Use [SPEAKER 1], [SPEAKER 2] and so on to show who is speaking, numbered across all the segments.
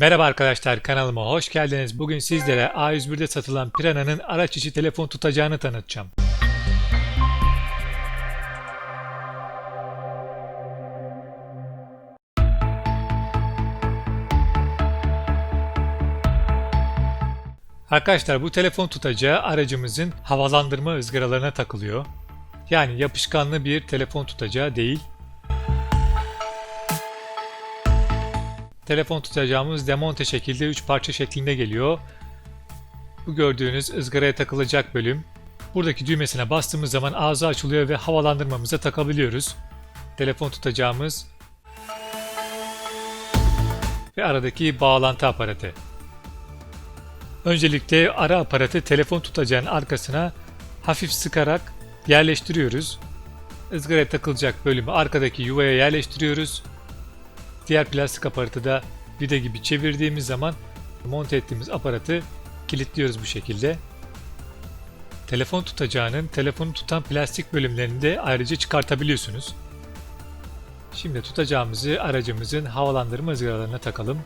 [SPEAKER 1] Merhaba arkadaşlar kanalıma hoş geldiniz. Bugün sizlere A101'de satılan Piranha'nın araç içi telefon tutacağını tanıtacağım. Arkadaşlar bu telefon tutacağı aracımızın havalandırma ızgaralarına takılıyor. Yani yapışkanlı bir telefon tutacağı değil. Telefon tutacağımız demonte şekilde 3 parça şeklinde geliyor. Bu gördüğünüz ızgaraya takılacak bölüm. Buradaki düğmesine bastığımız zaman ağzı açılıyor ve havalandırmamıza takabiliyoruz. Telefon tutacağımız ve aradaki bağlantı aparatı. Öncelikle ara aparatı telefon tutacağın arkasına hafif sıkarak yerleştiriyoruz. Izgaraya takılacak bölümü arkadaki yuvaya yerleştiriyoruz. Diğer plastik aparatı da vida gibi çevirdiğimiz zaman monte ettiğimiz aparatı kilitliyoruz bu şekilde. Telefon tutacağının telefonu tutan plastik bölümlerini de ayrıca çıkartabiliyorsunuz. Şimdi tutacağımızı aracımızın havalandırma ızgaralarına takalım.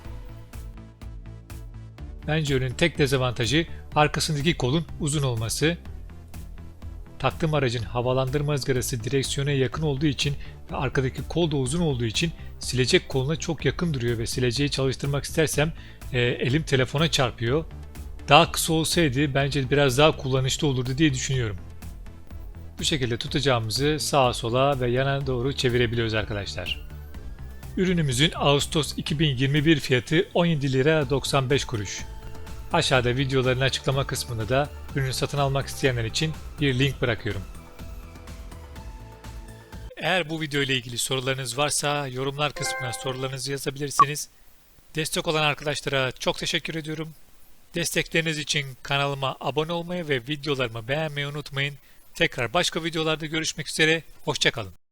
[SPEAKER 1] Bence ürünün tek dezavantajı arkasındaki kolun uzun olması. Taktığım aracın havalandırma ızgarası direksiyona yakın olduğu için ve arkadaki kol da uzun olduğu için silecek koluna çok yakın duruyor ve sileceği çalıştırmak istersem e, elim telefona çarpıyor. Daha kısa olsaydı bence biraz daha kullanışlı olurdu diye düşünüyorum. Bu şekilde tutacağımızı sağa sola ve yana doğru çevirebiliyoruz arkadaşlar. Ürünümüzün Ağustos 2021 fiyatı 17 lira 95 kuruş. Aşağıda videoların açıklama kısmında da ürünü satın almak isteyenler için bir link bırakıyorum. Eğer bu video ile ilgili sorularınız varsa yorumlar kısmına sorularınızı yazabilirsiniz. Destek olan arkadaşlara çok teşekkür ediyorum. Destekleriniz için kanalıma abone olmayı ve videolarımı beğenmeyi unutmayın. Tekrar başka videolarda görüşmek üzere. Hoşçakalın.